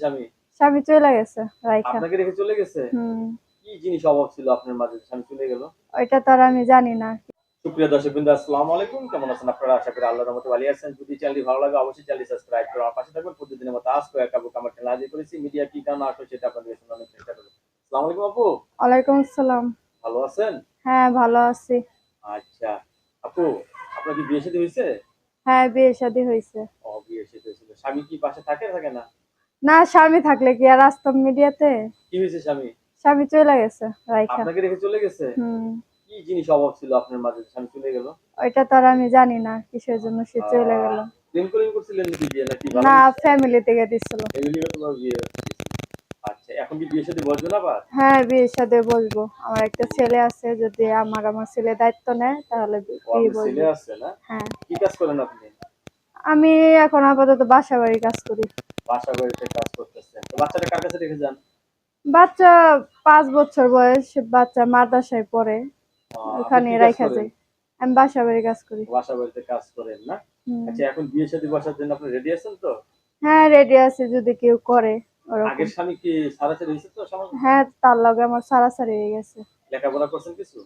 স্বামী? চলে গেছে রাইখা। আপনাকে রেখে চলে গেছে? কি জিনিস অভাব ছিল আপনার মাঝে স্বামী চলে গেল? ওইটা তো আর আমি জানি না। সুপ্রিয় দর্শক বিন্দু আসসালামু আলাইকুম। কেমন আছেন আপনারা? আশা করি আল্লাহর রহমতে ভালো আছেন। যদি চ্যানেলটি ভালো লাগে অবশ্যই চ্যানেলটি সাবস্ক্রাইব করে আমার পাশে থাকবেন প্রতিদিনের মতো আজ কয়েক আপু আমার চ্যানেল হাজির করেছি। মিডিয়া কি কারণ আসলে সেটা আপনাদের শোনানোর চেষ্টা করব। আসসালামু আলাইকুম আপু। ওয়ালাইকুম আসসালাম। ভালো আছেন? হ্যাঁ ভালো আছি। আচ্ছা। আপু আপনার কি বিয়ে শাদী হয়েছে? হ্যাঁ বিয়ে শাদী হয়েছে। ও বিয়ে শাদী হয়েছিল স্বামী কি পাশে থাকে থাকে না? না স্বামী থাকলে কি? আর আসতাম মিডিয়াতে। কি হয়েছে স্বামী? স্বামী চলে গেছে রাইখা। আপনাকে রেখে চলে গেছে? হুম। কি জিনিস অভাব ছিল আপনার মাঝে স্বামী চলে গেল? ওইটা তো আর আমি জানি না কিসের জন্য সে চলে গেল। প্রেম করে করছিলেন নাকি বিয়ে নাকি না ফ্যামিলি থেকে দিছিল। ফ্যামিলিগত ভাবে বিয়ে। হয়েছে। আচ্ছা এখন কি বিয়ে শাদী বলছো না আবার হ্যাঁ বিয়ের সাথে বসবো। আমার একটা ছেলে আছে যদি আমার আমার ছেলে দায়িত্ব নেয় তাহলে বিয়ে আপনার ছেলে আছে না? হ্যাঁ। কি কাজ করেন আপনি? আমি এখন আপাতত বাসা বাড়ি কাজ করি। বাসা বাড়িতে কাজ করতেছেন তো বাচ্চাটা কার কাছে রেখে যান? বাচ্চা পাঁচ বছর বয়স বাচ্চা মাদ্রাসায় পড়ে। ওখানে করেন? যাই। আমি বাসা বাড়ি কাজ করি। বাসা বাড়িতে কাজ করেন না? আচ্ছা এখন বিয়ে শাদী বসার জন্য আপনি রেডি আছেন তো? হ্যাঁ রেডি আছে যদি কেউ করে আগের স্বামী কি সারাসারি হয়েছে তো হ্যাঁ তার লগে আমার সারাসারি হয়ে গেছে। লেখাপড়া করছেন কিছু?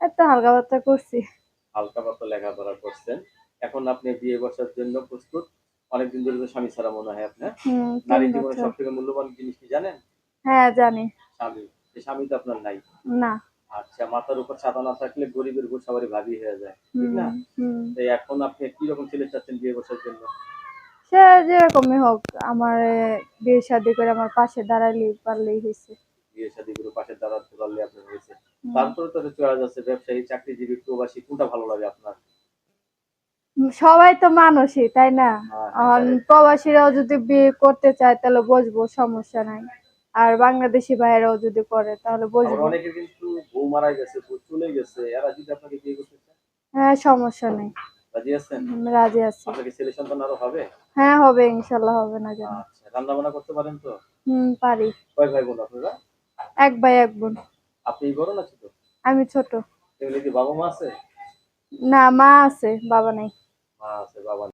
এত হালকা বার্তা করছি। হালকা পাতলা লেখাপড়া করছেন। এখন আপনি বিয়ে বসার জন্য প্রস্তুত? অনেকদিন ধরে তো স্বামী ছাড়া মনে হয় আপনার। নারী জীবনে সব থেকে মূল্যবান জিনিস কি জানেন? হ্যাঁ জানি। স্বামী। স্বামী তো আপনার নাই। না। আচ্ছা মাথার উপর ছাতা না থাকলে গরিবের উপর সবারই ভাবি হয়ে যায় ঠিক না? হুম। তো এখন আপনি কি রকম ছেলে চাচ্ছেন বিয়ে বসার জন্য? সে যেরকমই হোক আমার বিয়ে শাদি করে আমার পাশে দাঁড়ালি পারলেই হয়েছে। বিয়ে শাদী করে পাশে দাঁড়াতে পারলে আপনার হয়েছে। তারপরে তো চলে যাচ্ছে ব্যবসায়ী চাকরিজীবী প্রবাসী কোনটা ভালো লাগে আপনার? সবাই তো মানুষই তাই না? হ্যাঁ, প্রবাসীরাও যদি বিয়ে করতে চায় তাহলে বসবো সমস্যা নাই। আর বাংলাদেশি ভাইয়েরাও যদি করে তাহলে আবার বুঝব কিন্তু বউ মারা গেছে চলে গেছে এরা যদি আপনাকে বিয়ে করতে চায়? হ্যাঁ সমস্যা নেই। রাজি আছেন? রাজি আছি। আপনাকে ছেলে সন্তান আরও হবে? হ্যাঁ হবে ইনশাল্লাহ হবে না জানি। আচ্ছা রান্না বান্না করতে পারেন তো? হুম পারি। কয় ভাই বোন আপনারা? এক ভাই এক বোন। আপনি বড় না ছোট? আমি ছোট। বাবা মা আছে? না মা আছে বাবা নাই। মা আছে বাবা নেই।